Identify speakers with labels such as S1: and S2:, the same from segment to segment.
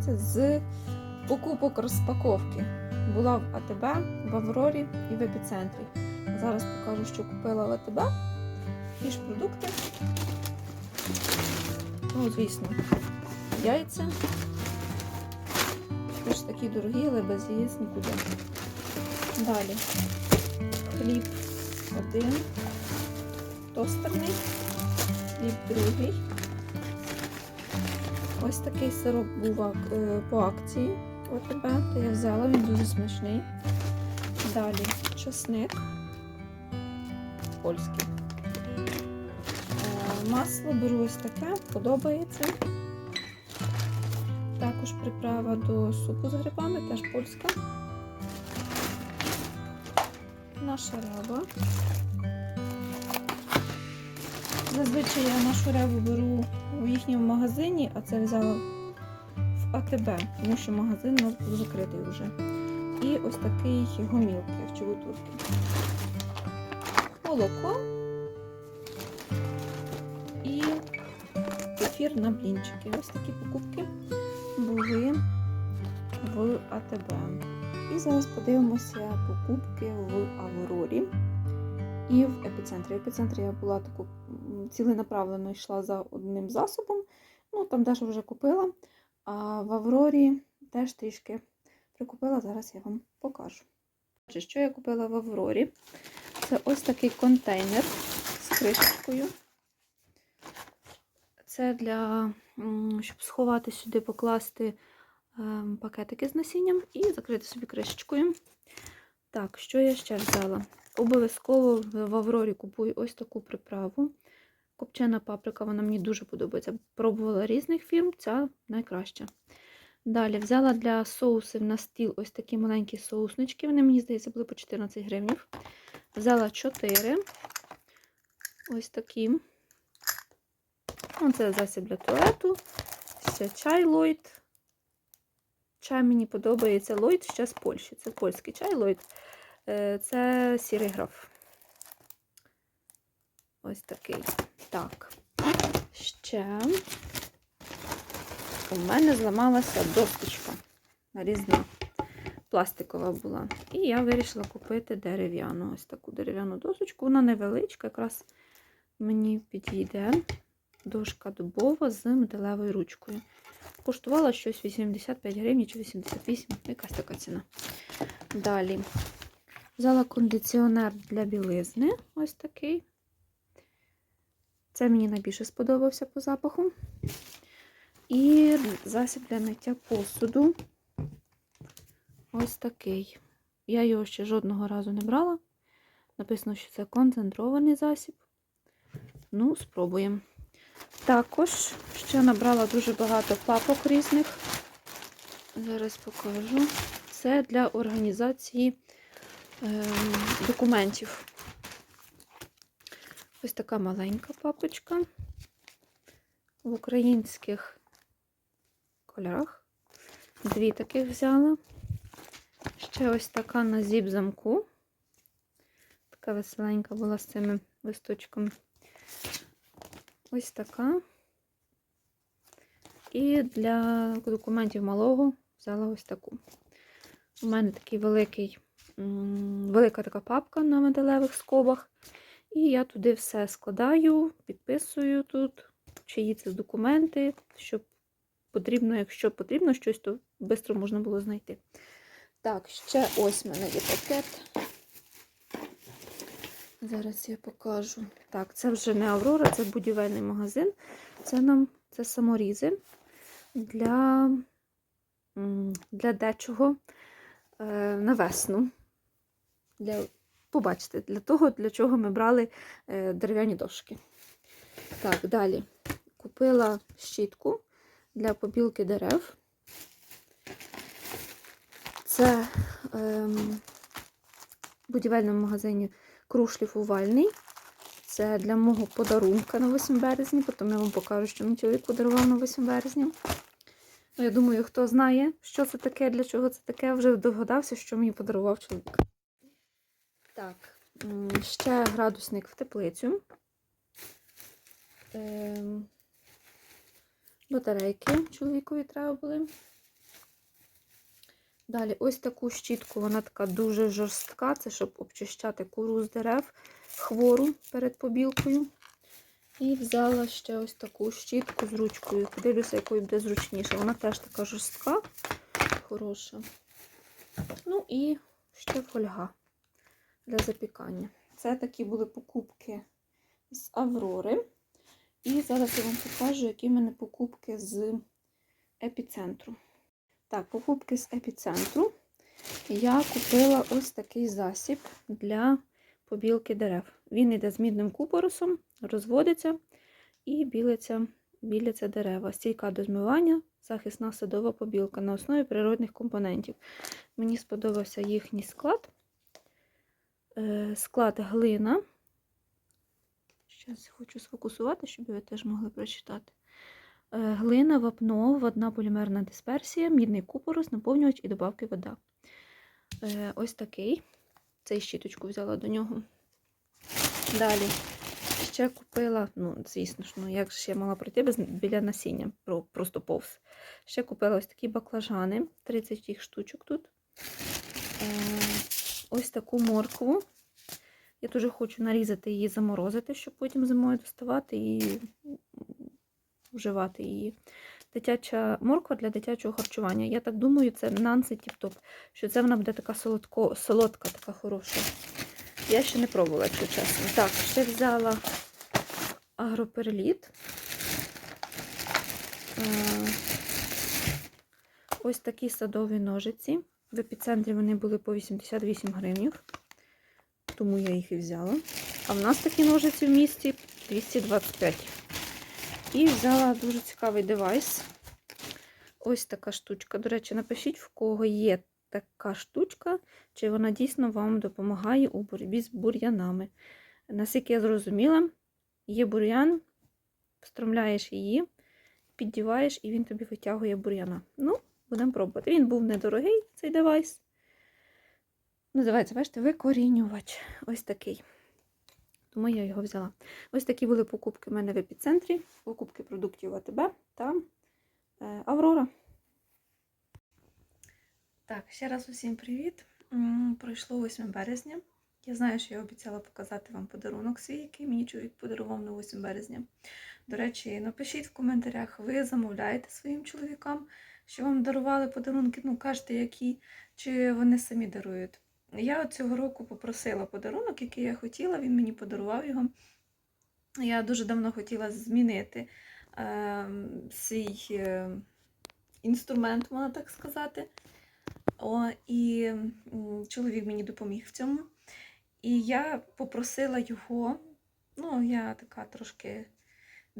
S1: розпочинатися з покупок розпаковки. Була в АТБ, в Аврорі і в епіцентрі. Зараз покажу, що купила в АТБ. Ті ж продукти. Ну, звісно, яйця. Теж такі дорогі, але без яєць нікуди. Далі хліб один, тостерний, хліб другий. Ось такий сироп був е, по акції ОТБ, то я взяла, він дуже смачний. Далі чесник польський. Е, Масло беру ось таке, подобається. Також приправа до супу з грибами, теж польська. Наша ряба. Зазвичай я нашу реву беру у їхньому магазині, а це взяла в АТБ, тому що магазин у нас був закритий вже. І ось такий гомілки в чебутурки. Молоко і кефір на блінчики. Ось такі покупки були в АТБ. І зараз подивимося покупки в Аврорі і в епіцентрі. В епіцентрі я була таку м, ціленаправленно йшла за одним засобом. Ну, там теж вже купила. А в Аврорі теж трішки прикупила, зараз я вам покажу. Що я купила в Аврорі? Це ось такий контейнер з кришечкою. Це для, щоб сховати сюди, покласти ем, пакетики з насінням і закрити собі кришечкою. Так, що я ще взяла? Обов'язково в Аврорі купую ось таку приправу. Копчена паприка, вона мені дуже подобається. Пробувала різних фірм, ця найкраща. Далі взяла для соусів на стіл ось такі маленькі соуснички. Вони, мені здається, були по 14 гривнів. Взяла 4. Ось такі. Це засіб для туалету. Ще чай Лойд. Чай мені подобається Лойд ще з Польщі. Це польський чай Лойд. Е, Це сірий граф. Ось такий. Так. Ще у мене зламалася досточка нарізна. Пластикова була. І я вирішила купити дерев'яну. Ось таку дерев'яну досочку. Вона невеличка, якраз мені підійде. Дошка дубова з металевою ручкою. Коштувала щось 85 гривень чи 88, якась така ціна. Далі взяла кондиціонер для білизни. Ось такий. Це мені найбільше сподобався по запаху. І засіб для миття посуду. Ось такий. Я його ще жодного разу не брала. Написано, що це концентрований засіб. Ну, спробуємо. Також ще набрала дуже багато папок різних. Зараз покажу. Це для організації документів. Ось така маленька папочка в українських кольорах. Дві таких взяла. Ще ось така на зіп-замку. Така веселенька була з цими листочками. Ось така. І для документів малого взяла ось таку. У мене такий великий, велика така папка на металевих скобах. І я туди все складаю, підписую тут, чиї це документи, щоб потрібно, якщо потрібно щось, то швидко можна було знайти. Так, ще ось в мене є пакет. Зараз я покажу. Так, це вже не Аврора, це будівельний магазин. Це нам це саморізи для, для дечого е, на весну. Для, побачите, для того, для чого ми брали е, дерев'яні дошки. Так, далі купила щітку для побілки дерев. Це ем, в будівельному магазині крушлів овальний. Це для мого подарунка на 8 березня. Потім я вам покажу, що мій чоловік подарував на 8 березня. Ну, я думаю, хто знає, що це таке, для чого це таке, вже догадався, що мені подарував чоловік. Так, ще градусник в теплицю. Ем, Батарейки чоловікові треба були. Далі ось таку щітку, вона така дуже жорстка, це щоб обчищати кору з дерев, хвору перед побілкою. І взяла ще ось таку щітку з ручкою. Подивлюся, якою буде зручніше. Вона теж така жорстка, хороша. Ну і ще фольга для запікання. Це такі були покупки з Аврори. І зараз я вам покажу, які в мене покупки з епіцентру. Так, покупки з епіцентру. Я купила ось такий засіб для побілки дерев. Він йде з мідним купоросом, розводиться і білиться, біляться дерева. Стійка до змивання, захисна садова побілка на основі природних компонентів. Мені сподобався їхній склад. Е, Склад глина. Зараз хочу сфокусувати, щоб ви теж могли прочитати. Е, Глина, вапно, водна полімерна дисперсія, мідний купорос, наповнювач і добавки вода. Е, Ось такий. Цей щіточку взяла до нього. Далі ще купила, ну, звісно ж, ну як я мала пройти без, біля насіння, просто повз. Ще купила ось такі баклажани, 30 їх штучок тут. Ось таку моркву. Я дуже хочу нарізати її, заморозити, щоб потім зимою доставати і вживати її. Дитяча морква для дитячого харчування. Я так думаю, це Нанси Тіп-Топ, що це вона буде така солодко, солодка, така хороша. Я ще не пробувала, якщо чесно. Так, ще взяла агроперліт. Е, Ось такі садові ножиці. В епіцентрі вони були по 88 гривень, тому я їх і взяла. А в нас такі ножиці в місті 225. І взяла дуже цікавий девайс. Ось така штучка. До речі, напишіть, в кого є така штучка, чи вона дійсно вам допомагає у боротьбі з бур'янами. Наскільки я зрозуміла, є бур'ян, встромляєш її, піддіваєш, і він тобі витягує бур'яна. Ну, будемо пробувати. Він був недорогий, цей девайс. Називається, бачите, викорінювач. Ось такий. Тому я його взяла. Ось такі були покупки в мене в епіцентрі, покупки продуктів АТБ та е, Аврора. Так, ще раз усім привіт. Пройшло 8 березня. Я знаю, що я обіцяла показати вам подарунок свій, який мені чоловік подарував на 8 березня. До речі, напишіть в коментарях, ви замовляєте своїм чоловікам, що вам дарували подарунки, ну кажете, які, чи вони самі дарують. Я цього року попросила подарунок, який я хотіла, він мені подарував його. Я дуже давно хотіла змінити е, свій е, інструмент, можна так сказати. О, і чоловік мені допоміг в цьому. І я попросила його, ну, я така трошки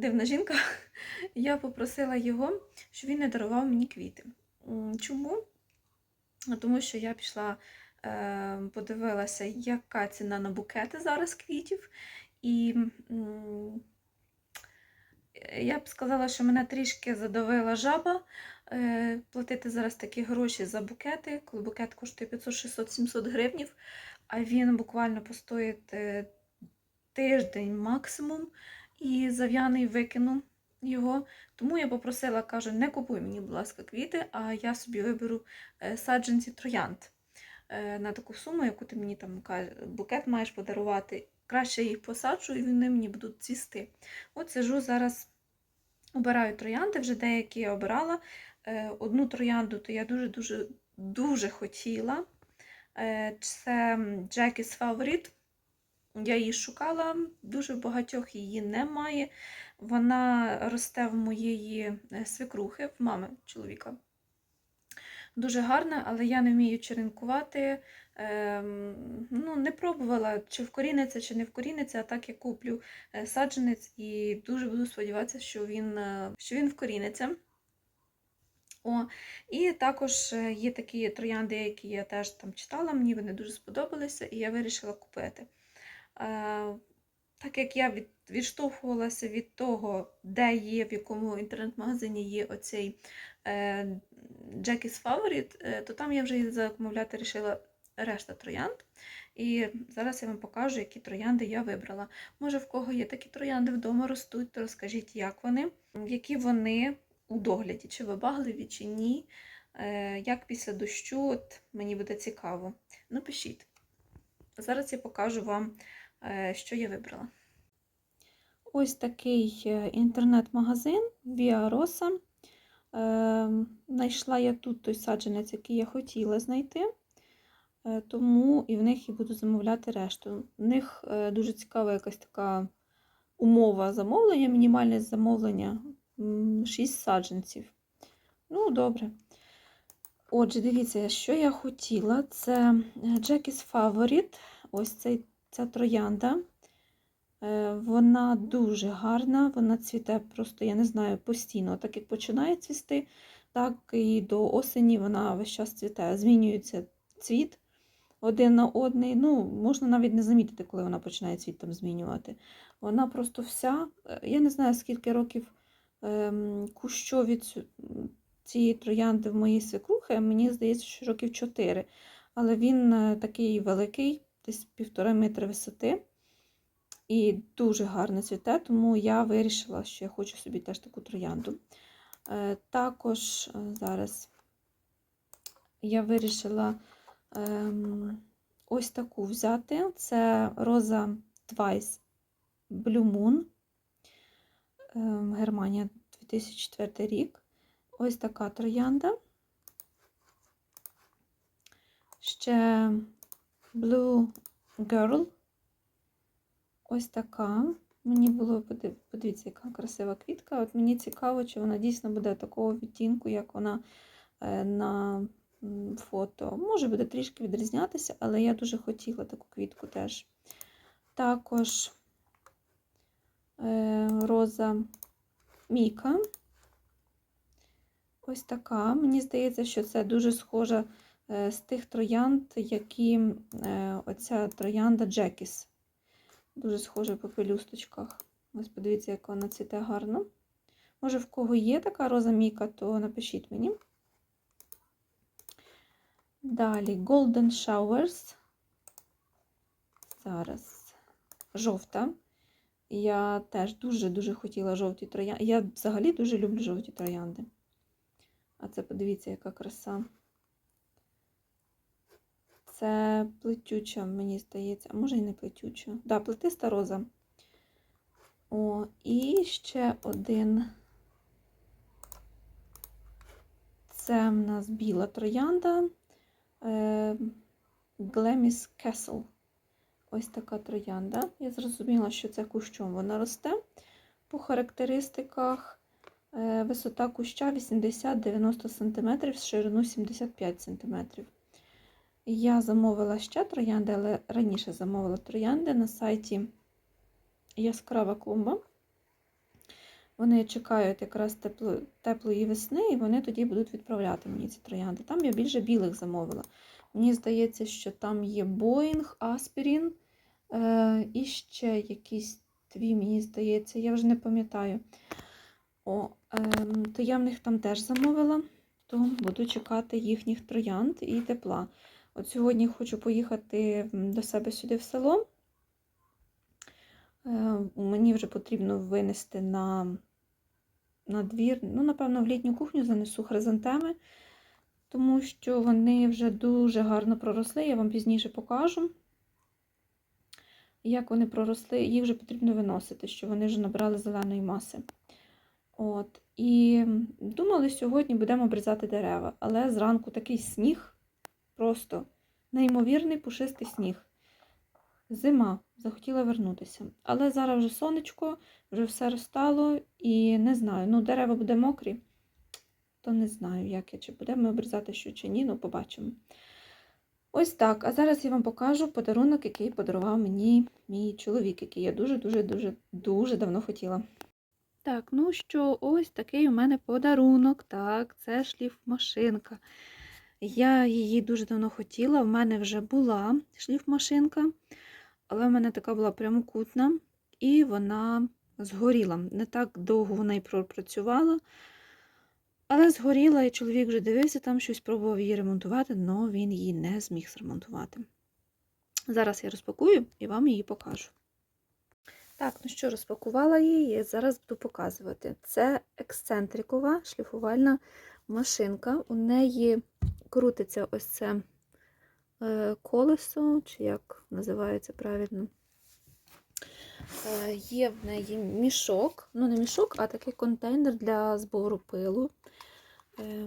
S1: дивна жінка, я попросила його, щоб він не дарував мені квіти. Чому? Тому що я пішла, е, подивилася, яка ціна на букети зараз квітів. І я б сказала, що мене трішки задавила жаба е, платити зараз такі гроші за букети, коли букет коштує 500, 600, 700 гривнів, а він буквально постоїть е, тиждень максимум, і зав'яний викину його. Тому я попросила, кажу, не купуй мені, будь ласка, квіти, а я собі виберу е, саджанці троянд е, на таку суму, яку ти мені там букет маєш подарувати. Краще їх посаджу, і вони мені будуть цвісти. От сижу зараз, обираю троянди, вже деякі я обирала. Е, Одну троянду то я дуже-дуже дуже хотіла. Це Jackie's Favorite. Я її шукала, дуже багатьох її немає. Вона росте в моєї е, свекрухи, в мами чоловіка. Дуже гарна, але я не вмію черенкувати. Ем, ну, не пробувала, чи вкоріниться, чи не вкоріниться, а так я куплю е, саджанець і дуже буду сподіватися, що він, е, що він вкоріниться. О, і також є такі троянди, які я теж там читала, мені вони дуже сподобалися, і я вирішила купити. Е, так як я від, відштовхувалася від того, де є, в якому інтернет-магазині є оцей е, Jackie's Favorite, е, то там я вже замовляти вирішила решта троянд. І зараз я вам покажу, які троянди я вибрала. Може, в кого є такі троянди вдома ростуть, то розкажіть, як вони, які вони у догляді, чи вибагливі, чи ні. Е, Як після дощу, от мені буде цікаво. Напишіть. Зараз я покажу вам, що я вибрала. Ось такий е, інтернет-магазин Via Rosa. Е, Знайшла я тут той саджанець, який я хотіла знайти. Е, Тому і в них і буду замовляти решту. В них е, дуже цікава якась така умова замовлення, мінімальне замовлення 6 саджанців. Ну, добре. Отже, дивіться, що я хотіла. Це Jackie's Favorite. Ось цей, ця троянда. Е, Вона дуже гарна, вона цвіте просто, я не знаю, постійно. Так як починає цвісти, так і до осені вона весь час цвіте. Змінюється цвіт один на одний. Ну, можна навіть не замітити, коли вона починає цвіт там змінювати. Вона просто вся, е, я не знаю, скільки років ем, кущові цієї троянди в моїй свекрухи, мені здається, що років 4. Але він е, такий великий, десь півтора метра висоти. І дуже гарно цвіте, тому я вирішила, що я хочу собі теж таку троянду. Е, Також е, зараз я вирішила ем, ось таку взяти. Це роза Twice Blue Moon. Ем, Германія 2004 рік. Ось така троянда. Ще Blue Girl. Ось така. Мені було, подивіться, яка красива квітка. От мені цікаво, чи вона дійсно буде такого відтінку, як вона е, на фото. Може буде трішки відрізнятися, але я дуже хотіла таку квітку теж. Також е, роза Міка. Ось така. Мені здається, що це дуже схожа з тих троянд, які е, оця троянда Джекіс. Дуже схожа по пелюсточках. Ось подивіться, як вона цвіте гарно. Може, в кого є така роза Міка, то напишіть мені. Далі Golden Showers. Зараз жовта. Я теж дуже-дуже хотіла жовті троянди. Я взагалі дуже люблю жовті троянди. А це подивіться, яка краса. Це плетюча, мені здається, а може і не плетюча. Да, плетиста роза. О, і ще один. Це в нас біла троянда. Е, Glemis Castle. Ось така троянда. Я зрозуміла, що це кущом вона росте. По характеристиках е, висота куща 80-90 см, ширину 75 см. Я замовила ще троянди, але раніше замовила троянди на сайті Яскрава клумба. Вони чекають якраз тепло, теплої весни, і вони тоді будуть відправляти мені ці троянди. Там я більше білих замовила. Мені здається, що там є Боїнг, Аспірін е, і ще якісь дві, мені здається, я вже не пам'ятаю. О, е, то я в них там теж замовила, то буду чекати їхніх троянд і тепла. От сьогодні хочу поїхати до себе сюди в село. Е, Мені вже потрібно винести на, на двір, ну, напевно, в літню кухню занесу хризантеми, тому що вони вже дуже гарно проросли, я вам пізніше покажу. Як вони проросли, їх вже потрібно виносити, що вони вже набрали зеленої маси. От. І думали, сьогодні будемо обрізати дерева, але зранку такий сніг, просто неймовірний пушистий сніг. Зима, захотіла вернутися. Але зараз вже сонечко, вже все розстало і не знаю. Ну, дерева буде мокрі, то не знаю, як я, чи будемо обрізати що чи ні, ну побачимо. Ось так. А зараз я вам покажу подарунок, який подарував мені мій чоловік, який я дуже-дуже дуже дуже давно хотіла. Так, ну що, ось такий у мене подарунок. Так, це шліфмашинка. Я її дуже давно хотіла. В мене вже була шліфмашинка, але в мене така була прямокутна, і вона згоріла. Не так довго вона і пропрацювала. Але згоріла, і чоловік вже дивився, там щось пробував її ремонтувати, але він її не зміг зремонтувати. Зараз я розпакую і вам її покажу. Так, ну що, розпакувала її, зараз буду показувати. Це ексцентрикова шліфувальна машинка. У неї крутиться ось це е, колесо, чи як називається правильно. Е, Є в неї мішок, ну не мішок, а такий контейнер для збору пилу. Е,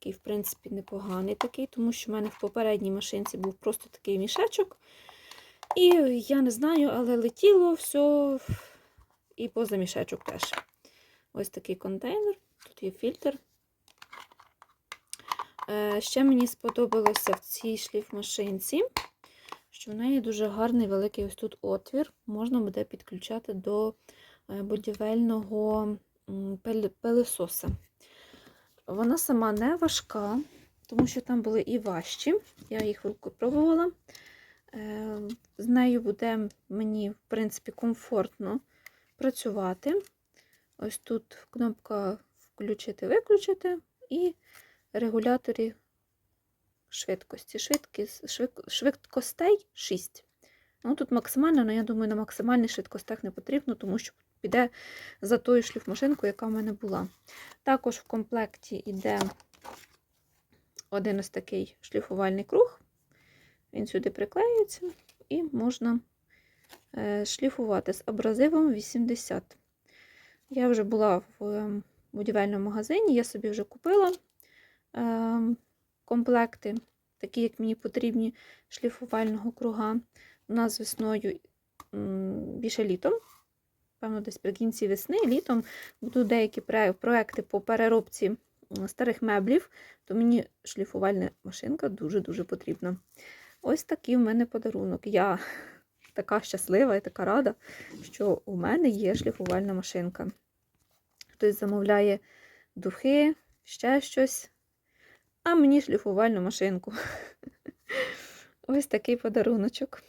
S1: Який, в принципі, непоганий такий, тому що в мене в попередній машинці був просто такий мішечок. І я не знаю, але летіло все і поза мішечок теж. Ось такий контейнер, тут є фільтр. Е, Ще мені сподобалося в цій шліфмашинці, що в неї дуже гарний великий ось тут отвір. Можна буде підключати до е, будівельного м. Вона сама не важка, тому що там були і важчі. Я їх пробувала. Е, З нею буде мені, в принципі, комфортно працювати. Ось тут кнопка включити-виключити і регуляторі швидкості. Швидкість, швидкостей 6. Ну, тут максимально, але я думаю, на максимальних швидкостях не потрібно, тому що піде за тою шліфмашинкою, яка в мене була. Також в комплекті йде один ось такий шліфувальний круг. Він сюди приклеюється і можна е, шліфувати з абразивом 80. Я вже була в е, будівельному магазині, я собі вже купила комплекти, такі, як мені потрібні, шліфувального круга. У нас весною більше літом, певно, десь при кінці весни, літом будуть деякі проекти по переробці старих меблів, то мені шліфувальна машинка дуже-дуже потрібна. Ось такий в мене подарунок. Я така щаслива і така рада, що у мене є шліфувальна машинка. Хтось замовляє духи, ще щось, а мені шліфувальну машинку. Ось такий подаруночок.